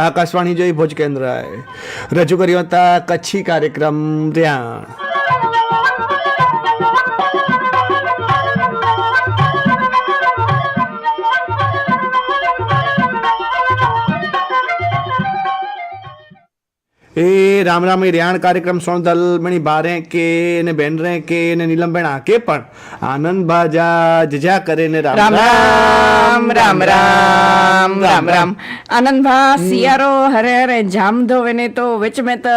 આકાશવાણી જોઈ ભુજ કેન્દ્રએ રજૂ કર્યો હતા કચ્છી કાર્યક્રમ ત્યાં એ રામ રામ રેહાણ કાર્યક્રમ સોણ દલ મણી બારે કે ને બેન રે કે ને નીલમબેન આકે પણ આનંદ ભાજા જજા કરે ને રામ રામ રામ રામ. રામ રામ આનંદ ભા સિયારો હરે હરે જામ ધો એને તો વેચ મેં તો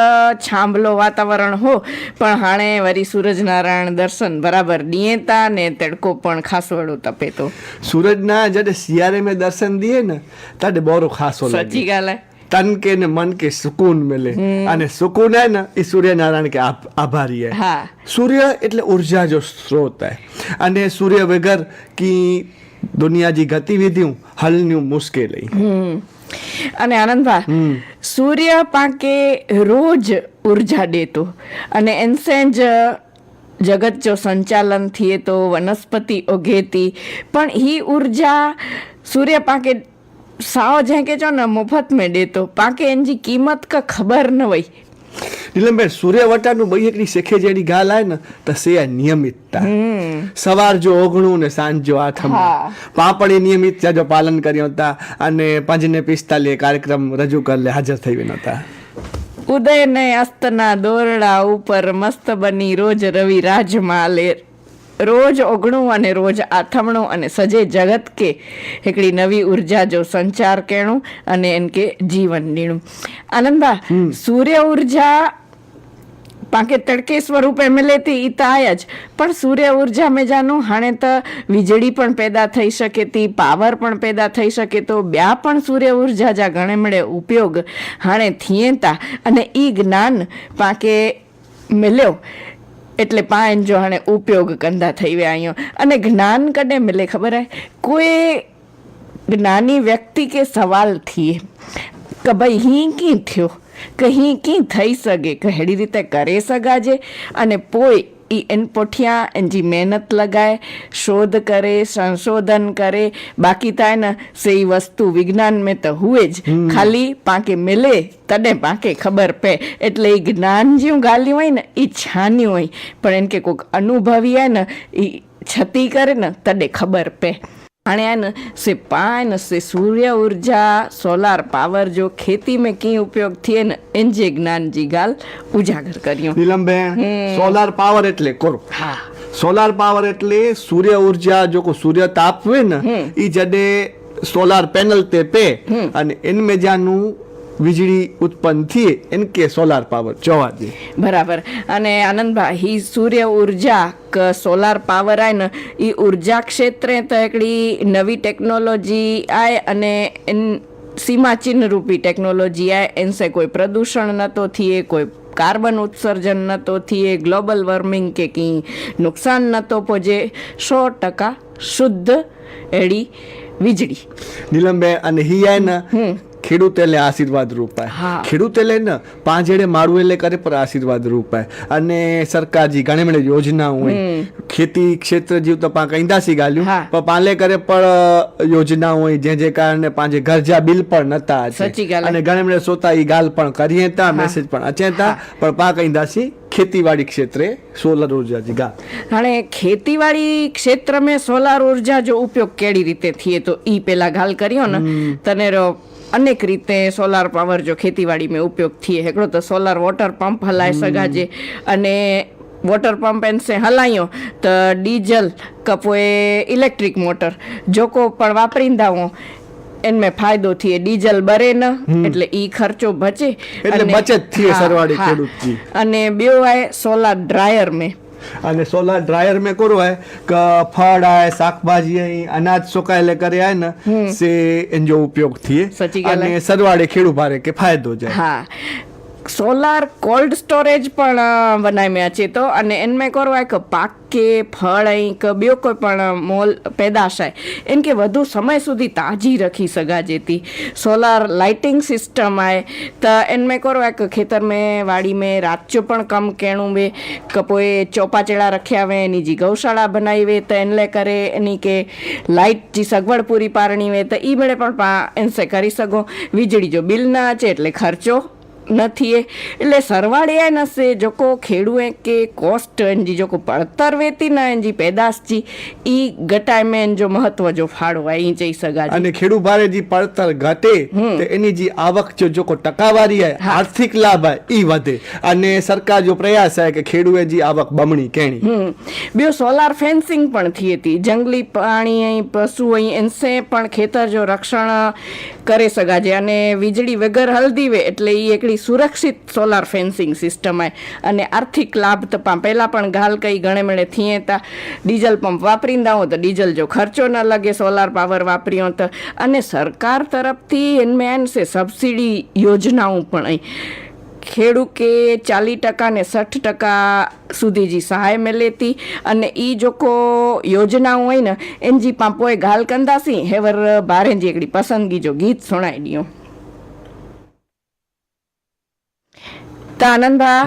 છાંભલો વાતાવરણ હો. પણ હાણે વરી સૂરજ નારાયણ દર્શન બરાબર નિયતા ને તડકો પણ ખાસવાળો તપે તો. સૂરજના જડે સિયારે મેં દર્શન દીએ ને તાડે બોરો ખાસો લાગે. સચ્ચી ગાલે. तन के न मन के सुकून मिले અને સુકૂન હે ને એ સૂર્યનારાયણ કે આપ- આભારી હે હા. સૂર્ય એટલે ઉર્જા जो स्रोत है અને સૂર્ય વગર की दुनिया जी गतिविधियूं हलनियूं मुश्किल ही અને આનંદભા સૂર્ય પાંકે રોજ ઉર્જા દેતો અને એનસે જ જગત જો સંચાલન થઈએ તો વનસ્પતિ ઓગેતી પણ ही ઉર્જા સૂર્ય પાંકે સાવ જ્યાં કે છો ને મફત મેં દેતો. પાકે એની કિંમત કા ખબર ન હોય. નીલમબેન સૂર્યવટાનું બૈયકની શેખે જેની ગાલ આવે ને તો આ નિયમિતતા. સવાર જો ઓગણું ને સાંજ જો આથમ પાપડ એ નિયમિત જો પાલન કર્યો હતા અને પાંચને પિસ્તાલીએ કાર્યક્રમ રજૂ કરલે હાજર થઈ વિનોતા ઉદય ને અસ્તના દોરડા ઉપર મસ્ત બની રોજ રવિ રાજમાલેર. રોજ ઓગણું અને રોજ આથમણું અને સજે જગત કે હિકડી નવી ઊર્જા જો સંચાર કહેણું અને એન કે જીવન ડીણું આનંદા સૂર્ય ઊર્જા પાંકે તડકે સ્વરૂપે મિલેતી ઈ તો આયા જ. પણ સૂર્ય ઊર્જા મેં જાનું હાણે તો વીજળી પણ પેદા થઈ શકે તી પાવર પણ પેદા થઈ શકે તો બ્યા પણ સૂર્ય ઊર્જા જા ઘણે મળે ઉપયોગ. હાણે થિયેતા અને ઈ જ્ઞાન પાંકે મિલ્યો. એટલે પાંચ જો હાણે ઉપયોગ કંદા થઈ વ્યા અહીંયા. અને જ્ઞાન કને મિલે ખબર હે? કોઈ જ્ઞાની વ્યક્તિ કે સવાલ થઈએ કે ભાઈ હીં કી થયો? કે હીં કી થઈ શકે કે હેડી રીતે કરી શકાજે અને પોઈ એ એન પોઠિયા એનજી મહેનત લગાય શોધ કરે સંશોધન करे बाक़ी त आहे न सही वस्तु विज्ञान में त हुए ज खाली पांखे मिले तॾहिं पांखे ख़बर पए એટલે એ જ્ઞાન જેવું ગાલ્યું હોય ને એ છાન્યું હોય. પણ એને કે કોઈક અનુભવી હોય ને એ છતી કરે ને તॾે ખબર પે. हाणे आहे न से पाण न से सूर्य ऊर्जा सोलार पावर जो खेती में कीअं उपयोग थिए न इन जे જ્ઞાન जी ॻाल्हि ઉજાગર કર્યું નીલમબેન સોલાર પાવર એટલે કરો હા સોલાર પાવર એટલે સૂર્ય ઉર્જા જો કો સૂર્ય તાપ हुए न ई जॾहिं सोलार पैनल ते पे અને इनमें જાનું વીજળી ઉત્પન્ન થઈએ એન કે સોલાર પાવર જોવા જવાદે બરાબર. અને આનંદભાઈ સૂર્ય ઊર્જા ક સોલાર પાવર આય ને એ ઊર્જા ક્ષેત્રે તો એકડી નવી ટેકનોલોજી આય અને સીમાચિહ્ન રૂપી ટેકનોલોજી આય. એનસે કોઈ પ્રદૂષણ નહોતો થઈએ કોઈ કાર્બન ઉત્સર્જન નહોતો થઈએ ગ્લોબલ વોર્મિંગ કે કંઈ નુકસાન નહોતો પહોંચે. સો ટકા શુદ્ધ એડી વીજળી. નીલમબે અને હિયાના ખેડૂત એટલે આશીર્વાદ રૂપાય. ખેડૂત એટલે ન પાંચ એડે મારું એટલે કરે પર આશીર્વાદ રૂપાય. અને સરકારજી ઘણી બધી યોજના હોય. ખેતી ક્ષેત્ર જીવતા પા કઈંદાસી ગાલ્યું. પણ પાલે કરે પણ યોજના હોય. જે જે કારણે પાંજે ઘરજા બિલ પણ નતા અને ઘણી બધી સોતા ઈ ગાલ પણ કરીએ તા મેસેજ પણ અચેતા પણ પા કઈંદાસી ખેતીવાડી ક્ષેત્રે સોલર ઊર્જા જી ગા હાણે ખેતીવાડી ક્ષેત્ર મેં સોલાર ઊર્જા જો ઉપયોગ કેડી રીતે થઈએ તો ઈ પેલા ગાલ કર્યો ને. તને અનેક રીતે સોલાર પાવર જો ખેતીવાડી में ઉપયોગ थिए हिकिड़ो त सोलर वॉटर पंप हलाए सघाजे अने वॉटर पंप एन से हलायो त डीजल का पोइ इलेक्ट्रिक मोटर जेको पण वापरींदा हो इनमें फ़ाइदो थिए डीजल बरे न એટલે ઈ ખર્ચો બચે એટલે અને- બચત થઈએ હા, સરવાળી હા. ખેડૂતજી. અને ॿियो आहे सोलार ड्रायर में અને સોલાર ड्रायर में करो है क फल आहे શાકભાજી आहे અનાજ સુકાયેલે કરે आहे न से इन जो उपयोग थिए सची ॻाल्हि અને સરવાળે ખેડૂત ભારે કે ફાયદો જાય હા સોલાર કોલ્ડ સ્ટોરેજ પણ બનાવ્યા છે તો. અને એનમે કરવા એક પાક કે ફળ કંઈક બીજો કોઈ પણ મોલ પેદાશાય એમ કે વધુ સમય સુધી તાજી રખી સગા જેતી સોલાર લાઇટિંગ સિસ્ટમ આય. તો એનમે કરો એક ખેતર મેં, વાડી મેં રાચ્યો પણ કમ કેણું બે કપોએ ચોપાચેડા રખ્યા વે એની જી ગૌશાળા બનાવી વે તો એનલે કરે, એની કે લાઇટ જી સગવડ પૂરી પારણી વે તો એ મેળે પણ એનસે કરી શકો. વીજળી જો બિલ ના છે એટલે ખર્ચો. નથી એ એટલે સરવાળે એ નસે જોકો ખેડૂએ કે કોસ્ટ એનજી જોકો પડતર વેતી ના એનજી પેદાશજી ઈ ઘટાય મેં જો મહત્વ જો ફાળો આ ઈ જઈ સગા અને ખેડૂ ભારે જી પડતર ઘટે તો એની જી આવક જો જોકો ટકાવારી આય આર્થિક લાભ આય ઈ વધે. અને સરકાર જો પ્રયાસ આય કે ખેડૂએ જી આવક બમણી કેણી. બ્યો સોલાર ફેન્સિંગ પણ થી હતી જંગલી પ્રાણી અહીં પશુ અહીં એનસે પણ ખેતર જો રક્ષણ કરે સગા છે અને વીજળી વગર હલદી વે એટલે ઈ એકડી આપણી સુરક્ષિત સોલાર ફેન્સિંગ સિસ્ટમ આવે અને આર્થિક લાભ તપા પહેલાં પણ ઘાલ કઈ ગણે મણે થીએતા ડીઝલ પંપ વાપરીંદા હો તો ડીઝલ જો ખર્ચો ન લાગે સોલાર પાવર વાપર્યો તો. અને સરકાર તરફથી એનમેન છે સબસિડી યોજનાઓ પણ અહીં. ખેડૂકે ચાલીસ ટકા ને સઠ ટકા સુધી જે સહાય મળેતી અને એ જોકો યોજનાઓ હોય ને, એનજી પાંપોએ ઘાલ કંદાસી, હેવર ભારેજી એકડી પસંદગી જો ગીત સુણાઈ ડિયું તો આનંદભા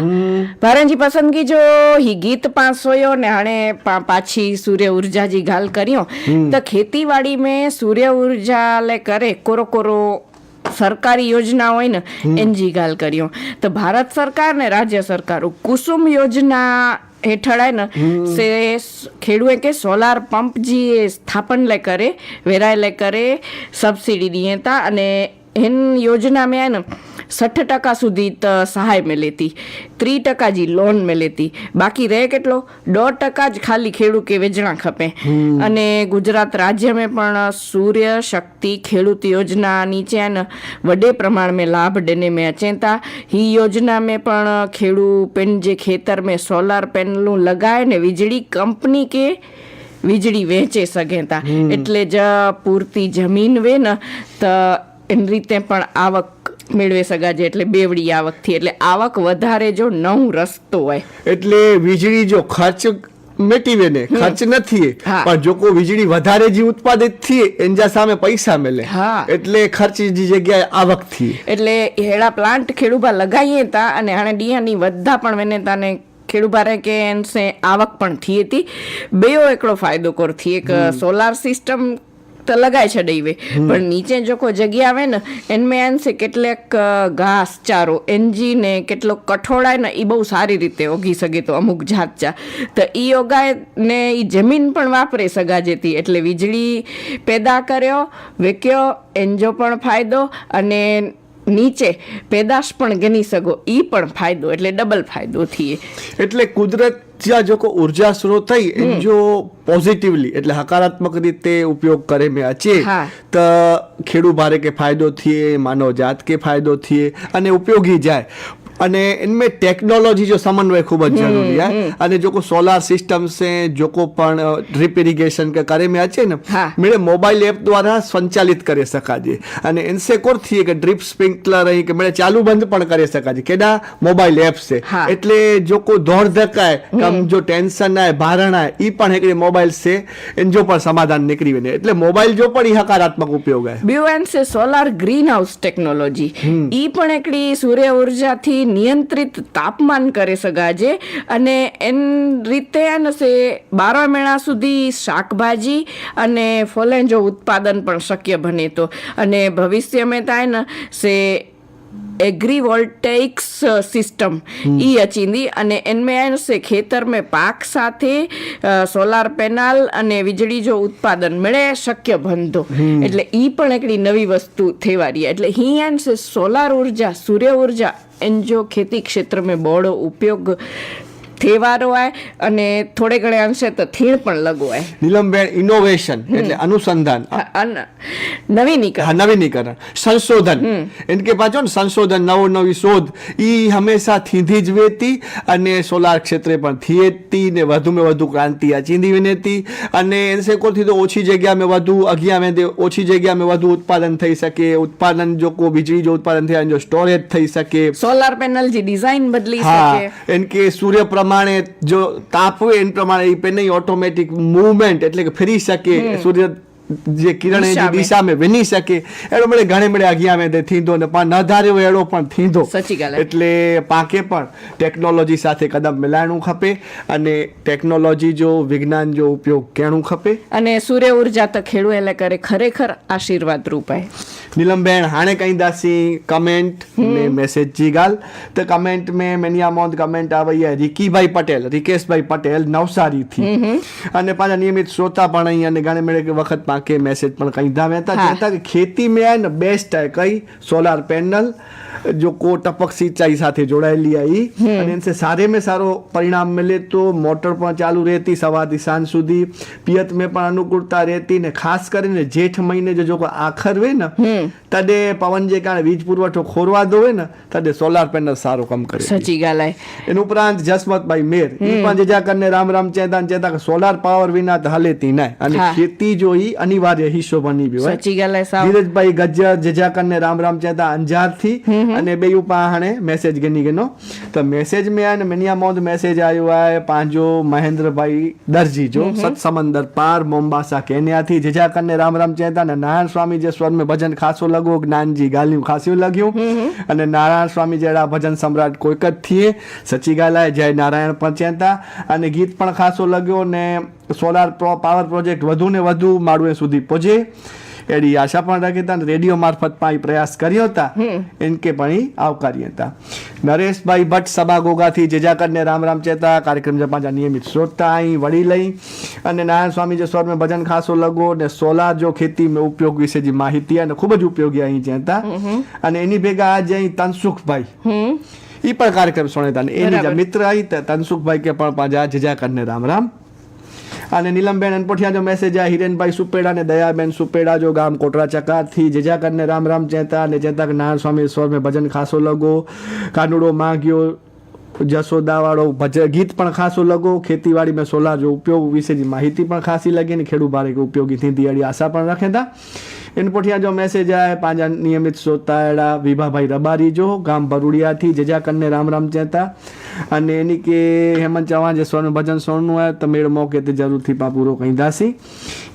ભારણજી પસંદગી જો હી ગીત પાસોયો ને હણે પાછી સૂર્ય ઊર્જા જી ગાલ કર્યો તો ખેતીવાડી મેં સૂર્ય ઊર્જા લે કરે કોરો કોરો સરકારી યોજના હોય ને એનજી ગાલ કર્યો. તો ભારત સરકાર ને રાજ્ય સરકારો કુસુમ યોજના હેઠળ ને સે ખેડૂએ કે સોલાર પંપ જે સ્થાપન લે કરે વેરાય લે કરે સબસિડી દિયેતા અને हिन योजना में आहे न सठि टका સુધી त સહાય મિલે थी ત્રીસ ટકા जी લોન મિલે थी બાકી રહે કેટલો દોઢ ટકા જ ખાલી ખેડૂત કે વેચણા ખપે અને ગુજરાત राज्य में पण सूर्य शक्ति खेडूत योजना नीचे आहे न वॾे प्रमाण में लाभ ॾिने में अचनि था ही योजना में पण खेडू पंहिंजे खेतर में सोलार પેનલું લગાવીને વીજળી કંપની કે વીજળી વેચે સઘે था એટલે જ પૂરતી જમીન વે ને તો એની રીતે પણ આવક મેળવે સગાજે એટલે બેવડી આવકથી એટલે આવક વધારે જો નવું રસ્તો હોય. એટલે વીજળી જો ખર્ચ મેટીવે ને ખર્ચ નથી. પણ જો કોઈ વીજળી વધારે જે ઉત્પાદિતથી એના સામે પૈસા મળે હા. એટલે ખર્ચ જી જગ્યાએ આવકથી એટલે હેડા પ્લાન્ટ ખેડૂબા લગાવીએ તા અને આને ડીયાની વધા પણ વેને તાને ખેડૂબારે કે એનસે આવક પણ થી હતી બેયો એકડો ફાયદો કરતી થી એક સોલાર સિસ્ટમ તો લગાય છે દઈવે પણ નીચે જો કોઈ જગ્યા આવે ને એનમે છે કેટલેક ઘાસ ચારો એનજી ને કેટલો કઠોળાય ને એ બહુ સારી રીતે ઓગી શકે તો અમુક જાત ચા તો એ ઓગાય ને એ જમીન પણ વાપરે સગા જેથી એટલે વીજળી પેદા કર્યો વેક્યો એનજો પણ ફાયદો અને નીચે પેદાશ પણ ગણી શકો. એ પણ ફાયદો એટલે ડબલ ફાયદો થઈએ. એટલે કુદરત જ્યાં જો કોઈ ઊર્જા સ્ત્રોત થઈ જો પોઝિટિવલી એટલે હકારાત્મક રીતે ઉપયોગ કરે મેં અચે તો ખેડૂત ભારે કે ફાયદો થઈએ માનવ જાત કે ફાયદો થઈએ અને ઉપયોગી જાય. અને એમ ટેકનોલોજી જો સમન્વય ખૂબ જ जरूरी હે. અને જો કો સોલાર સિસ્ટમ છે જો કો પણ ડ્રીપ ઇરિગેશન કે કરે મે છે ને? મેળે મોબાઈલ એપ દ્વારા સંચાલિત કરી શકાજે. અને ઇનસે કોરથી કે ડ્રીપ સ્પ્રિંકલર રહી કે મેળે ચાલુ બંધ પણ કરી શકાજે કેડા મોબાઈલ એપ છે. એટલે જો કો દોડ ધકાય કમ જો ટેન્શન આય ભારણ આય ઈ પણ એકડી મોબાઈલ છે એન જો પણ સમાધાન નીકળી વેને એટલે મોબાઈલ જો પણ ઈ હકારાત્મક ઉપયોગ હે બ્યુએન્સે સોલાર ગ્રીન હાઉસ ટેકનોલોજી ઈ પણ એકડી સૂર્ય ઊર્જા થી નિયંત્રિત તાપમાન કરી શકાજે અને એન રીતે નસે બારમેણા સુધી શાકભાજી અને ફોલેન્જો ઉત્પાદન પણ શક્ય બને તો. અને ભવિષ્યમાં થાય ને સે એગ્રીવોલ્ટેઇક્સ સિસ્ટમ. ઈ અચીંદી અને એનમાં છે ખેતર મેં પાક સાથે સોલાર પેનલ અને વીજળી જો ઉત્પાદન મળે શક્ય બનતો એટલે ઈ પણ એકડી નવી વસ્તુ થવા એટલે હી એન્ડ સોલાર ઊર્જા સૂર્ય ઊર્જા એન જો ખેતી ક્ષેત્ર મેં બહોળો ઉપયોગ થેવારો આય અને થોડે ઘણે અંશે તો થીણ પણ લગવાય નીલમબેન ઇનોવેશન એટલે અનુસંધાન. નવીનીકરણ. નવીનીકરણ. સંશોધન. એટલે કે પાછો ને સંશોધન નવો નવી શોધ એ હંમેશા થીંધી જ વહેતી અને સોલાર ક્ષેત્રે પણ થીએતી ને વધુમાં વધુ ક્રાંતિ આ ચીંધી વિનેતી. અને એનસેકોથી તો ઓછી જગ્યા જગ્યામાં વધુ અગિયામાં ઓછી જગ્યા મેં વધુ ઉત્પાદન થઈ શકે. ઉત્પાદન જો કોઈ વીજળી જો ઉત્પાદન થાય જો સ્ટોરેજ થઈ શકે. સોલાર પેનલ જે ડિઝાઇન બદલી શકે. એન કે સૂર્યપ્રભ પ્રમાણે જો તાપ હોય એન પ્રમાણે એ પેન ઓટોમેટિક મૂવમેન્ટ એટલે કે ફરી શકે સૂર્ય જે કિરણ એ દિશામાં. વિની શકે. એનો મળે ઘણે મળે અગિયા મેં થીંધો ને પણ ન ધાર્યો એડો પણ થીંધો. એટલે પાકે પણ ટેકનોલોજી સાથે કદમ મિલાણું ખપે અને ટેકનોલોજી જો વિજ્ઞાન જો ઉપયોગ કેણું ખપે. અને સૂર્ય ઊર્જા તો ખેડૂ એટલે કરે ખરેખર આશીર્વાદ રૂપાય नीलम बहन हाणे कंदासीं कमेंट में मैसेज जी ॻाल्हि त कमेंट में मैनी अमाउंट कमेंट आ वई आहे रिकी भाई पटेल रिकेश भाई पटेल नवसारी थी अने पंहिंजा नियमित श्रोता पाण ई अने घणे मिड़े वक़्तु तव्हांखे मैसेज पिणु कंदा विया था चवनि था की खेती में आहे न बेस्ट आहे कई સોલાર પેનલ जो को टपक सिंचाई साथ जोड़ाયેલી આવી અને એને સારે મેં સારો પરિણામ મળે તો મોટર પણ ચાલુ રહેતી સવારથી સાંજ સુધી પિયત મેં પણ અનુકૂળતા રહેતી ને ખાસ કરીને જેઠ મહિને જો કોઈ આખર હોય ને તડે પવનજી કારણે વીજ પુરવઠો ખોરવાદો હોય ને તડે સોલાર પેનલ સારું કામ કરે. સાચી ગાલાય એનું ઉપરાંત જસમતભાઈ મેર. એ પણ જજા કરને રામ રામ ચેતા ચેતા કે સોલાર પાવર વિના તો હાલેતી ના અને ખેતી જો ઈ અનિવાર્ય હિસ્સો બની ગયો સાચી ગાલાય સાવ. ધીરજભાઈ ગજ્જર જજા કરને રામ રામ ચેતા અંજારથી અને બે ઉપાહણે મેસેજ ગની ગનો તો મેસેજ મે અને મનિયા મોદ મેસેજ આયો આ પાંજો મહેન્દ્રભાઈ દરજી જો સત સમંદર પાર મોમ્બાસા કેન્યા થી જજા કરને રામ રામ ચેતા અને નારાયણ સ્વામી જે સ્વર મે ભજન ખાસ લગો જ્ઞાનજી ગાલ્યું ખાસ્યું લગ્યું. અને નારાયણ સ્વામી જેડા ભજન સમ્રાટ કોઈક જ થઈએ સચી ગાલાય જય નારાયણ પણ ચેતા અને ગીત પણ ખાસો લગ્યો ને સોલાર પાવર પ્રોજેક્ટ વધુ ને વધુ માળુએ સુધી પહોંચે. એડી આશા પણ રાખી હતા રેડિયો મારફત પણ પ્રયાસ કર્યો હતા. એન કે પણ ઈ આવકારી હતા. નરેશભાઈ ભટ્ટ સભા ગોગાથી જેજાકરને રામ રામ ચેતા કાર્યક્રમ જે પાંચા નિયમિત શ્રોતા અહીં વળી લઈ. અને નારાયણ સ્વામી જે સ્વર में ભજન ખાસો લગો ને સોલાર જો ખેતી में ઉપયોગ વિશે જે માહિતી અને ખૂબ જ ઉપયોગી અહીં ચેતા અને એની ભેગા આજે અહીં તનસુખભાઈ. એ પણ કાર્યક્રમ અને એની જે. મિત્ર અહીં તનસુખભાઈ કે પણ પાંજા જેજાકરને રામ રામ અને નીલમબેન અનપોઠિયા જો મેસેજ આ હિરેનભાઈ સુપેડા અને દયાબેન સુપેડા, જો ગામ કોટરા ચકાથી જેજાકરને રામ રામ ચેતા અને ચેતા નારાયણ સ્વામી સ્વર મેં ભજન ખાસો લગો. કાનુડો માંગ્યો, જસોદાવાળો ભજ, ગીત પણ ખાસો લગો. ખેતીવાડી મેં સોલાર જો ઉપયોગ વિશેની માહિતી પણ ખાસી લગી અને ખેડૂત ભારે ઉપયોગી. થતી અડી આશા પણ રાખે તા એન પોઠિયા જો મેસેજ આવે પાંજા નિયમિત શ્રોતાયડા વિભાભાઈ રબારી જો ગામ ભરૂડિયાથી જજાકરને રામ રામ ચેતા અને એની કે હેમંત ચૌહાણ જે સ્વર્ણ ભજન સોનું હોય તો મેળ મોકે તે જરૂરથી પા પૂરો કહી દાસી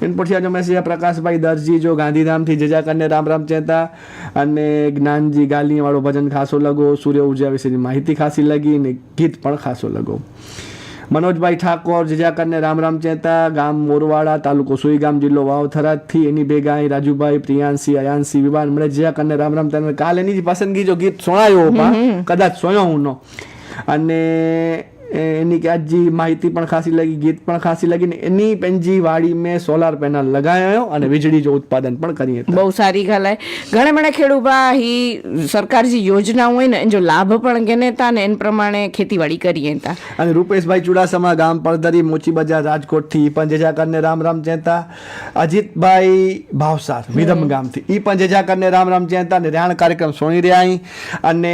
એન પોઠિયા જો મેસેજ આવે પ્રકાશભાઈ દરજી જો ગાંધીધામથી જજાકરને રામ રામ ચેતા અને જ્ઞાનજી ગાલી વાળો ભજન ખાસો લગો સૂર્ય ઊર્જા વિશેની માહિતી ખાસી લગી ને ગીત પણ ખાસો લગો મનોજભાઈ ઠાકોર જીજાકરને રામ રામ ચેતા ગામ મોરવાડા તાલુકો સુઈગામ જિલ્લો વાવથરાથી એની ભેગા અહીં રાજુભાઈ પ્રિયાંશી અયાંશી વિવાન મળે જીજાકરને રામ રામ તેને કાલ એની જ પસંદગી જો ગીત સોણાયો કદાચ સોયો હું નો. અને એની કે આજી માહિતી પણ ખાસી લગી ગીત પણ ખાસી લાગી ને એની પેંજી વાડી મેં સોલાર પેનલ લગાવ્યો અને વીજળી જો ઉત્પાદન પણ કરીએ બહુ સારી ગલાય ઘણા બધા ખેડૂબા હી સરકાર જે યોજના હોય ને એનો લાભ પણ ગેને તા ને એન પ્રમાણે ખેતીવાડી કરીએ તા અને રૂપેશભાઈ ચુડાસમા ગામ પડદરી મોચી બજાર રાજકોટથી પણ જેજાકરને રામ રામ ચેતા. અજીતભાઈ ભાવસાર વિધમ ગામથી ઈ પણ જેજાકરને રામ રામ ચેતા ને રાણ કાર્યક્રમ સોણી રહ્યા અને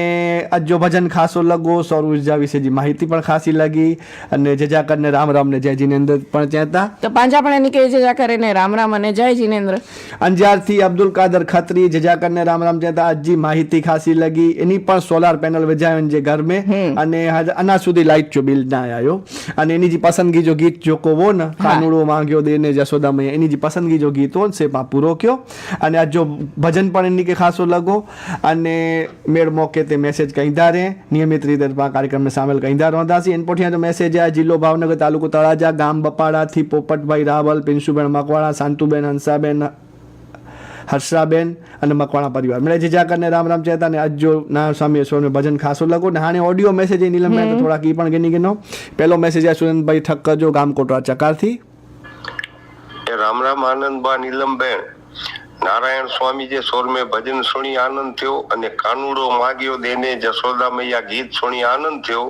અજો ભજન ખાસો લગો સૌર ઊર્જા વિશે જે માહિતી પણ ખાસી લાગી અને જેજાકરને રામ રામ ને જય જીનેન્દ્ર પણ ચેતા તો પાંજા પણ એની કહે છે જા કરે ને રામ રામ અને જય જીનેન્દ્ર અંજારથી અબ્દુલ કાદર ખત્રી જેજાકરને રામ રામ ચેતા અજી માહિતી ખાસી લગી એની પણ સોલાર પેનલ વજાવન જે ઘર મેં અને હજ- અના સુધી લાઈટ જો બિલ ના આવ્યો અને એની જે પસંદગી જો ગીત જો કો વો ને કાનુડો માંગ્યો દેને જશોદા મૈયા એની જે પસંદગી જો ગીત હો ને સે પા પૂરો કયો અને આ જો ભજન પણ એની કે ખાસો લગો અને મેળ મોકે તે મેસેજ કહીદા રે નિયમિત રીતે પા કાર્યક્રમ में शामिल કહીદા રોંદાસી એન પોઠિયા જો મેસેજ આ જિલ્લો ભાવનગર તાલુકો તળાજા ગામ બપાડાથી પોપટભાઈ રાવલ પિન્સુબેન મકવાણા શાંતુબેન હંસાબેન હર્ષાબેન અને મકવાણા પરિવાર. મળે જે કરીને રામ રામ ચેતા અને અજો ના સ્વામી સ્વામી ભજન ખાસો લખો. ને હાણે ઓડિયો મેસેજ એ નીલમ મહેતા થોડાક એ પણ ગણી ગનો. પહેલો મેસેજ આ સુરેન્દ્રભાઈ ઠક્કર જો ગામ કોટરા ચકારથી રામ રામ આનંદબા નીલમબેન નારાયણ સ્વામી જે સોર મેં ભજન સુણી આનંદ થયો અને કાનુડો માગ્યો દેને જશોદા મૈયા ગીત સુણી આનંદ થયો.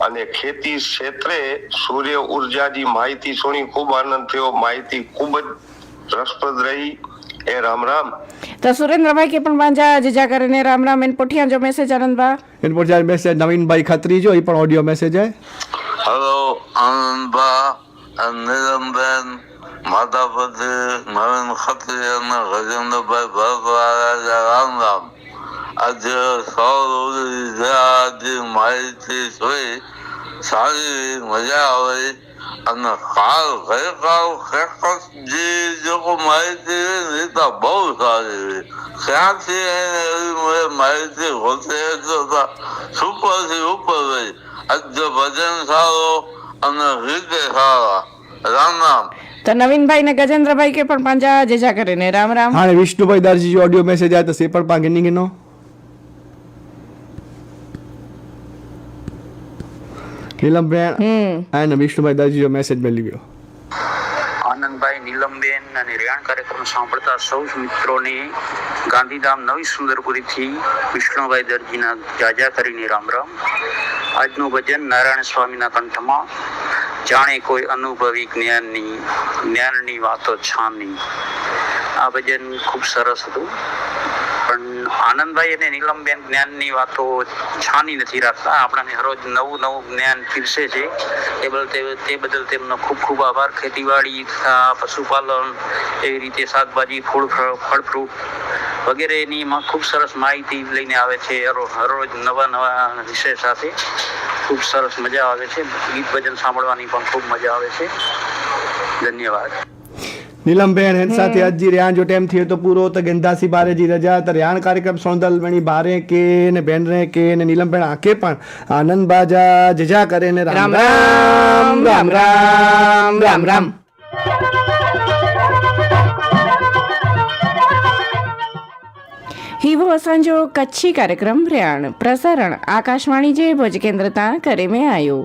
અને ખેતી ક્ષેત્રે સૂર્ય ઉર્જાની માહિતી સુણી ખૂબ આનંદ થયો. માહિતી ખૂબ જ રસપ્રદ રહી. એ રામ રામ. તો સુરેન્દ્રભાઈ કે પણ પાંજા જીજા કરીને રામ રામ. એન પોઠિયા જો message Anandba N Pothiya message Navinbhai Khatri જો એ પણ ઓડિયો મેસેજ હે. હેલો આનંદબા નીલમબેન માતાપતિ નવીન ખત્રી અને ગજેન્દ્રભાઈ ભરત રામ રામ. આજે માહિતી જોઈ સારી મજા આવે. અને કાલ ગઈકાલ ખેકત જે જો માહિતી તો બહુ સારી ક્યાંથી એને એવી માહિતી હોતી તો સુપરથી ઉપર રહી. આજે ભજન સારો અને રીતે સારા. રામ રામ. તો નવીનભાઈ ને ગજેન્દ્રભાઈ કે પણ પાંજા જેજા કરીને. રામ રામ. હા વિષ્ણુભાઈ દરજી જો ઓડિયો મેસેજ આવે તો સે પણ પા ગિની ગિનો નીલમબેન હમ. અને વિષ્ણુભાઈ દરજી મેસેજ મળી ગયો આનંદભાઈ નીલમબેન અને રેહાણ કાર્યક્રમ સાંભળતા સૌ મિત્રોને ગાંધીધામ નવી સુંદરપુરીથી વિષ્ણુભાઈ દરજીના જાજા કરીને રામ રામ. આજનું ભજન નારાયણ સ્વામીના કંઠમાં. જાણે કોઈ અનુભવી જ્ઞાનની જ્ઞાનની વાતો છાની. આ ભજન ખૂબ સરસ હતું. પણ આનંદભાઈ અને નીલમબેન જ્ઞાનની વાતો છાની નથી રાખતા. આપણાને હરોજ નવું નવું જ્ઞાન પીરસે છે. એ બદલ તે- બદલ તેમનો ખૂબ ખૂબ આભાર. ખેતીવાડી તથા પશુપાલન એવી રીતે શાકભાજી, ફૂડ ફળ, ફ્રૂટ વગેરેની ખૂબ સરસ માહિતી લઈને આવે છે. હરો- હરોજ નવા નવા વિષય સાથે ખૂબ સરસ મજા આવે છે. ગીત ભજન સાંભળવાની પણ ખૂબ મજા આવે છે. ધન્યવાદ. નીલમબેન એન સાથે અજી રેહાન જો ટેમ થયો તો પૂરો. તો ગંદાસી બારે જી રજા તો રેહાન કાર્યક્રમ સોંદલ વેણી બારે કે ને બેન રે કે ને નીલમબેન આંખે પણ આનંદ બાજા જજા કરે ને રામ રામ રામ રામ રામ રામ હિવો અસાંજો કચ્છી કાર્યક્રમ રેણ પ્રસારણ આકાશવાણી જે ભજ કેન્દ્રતા કરે મેં આયો.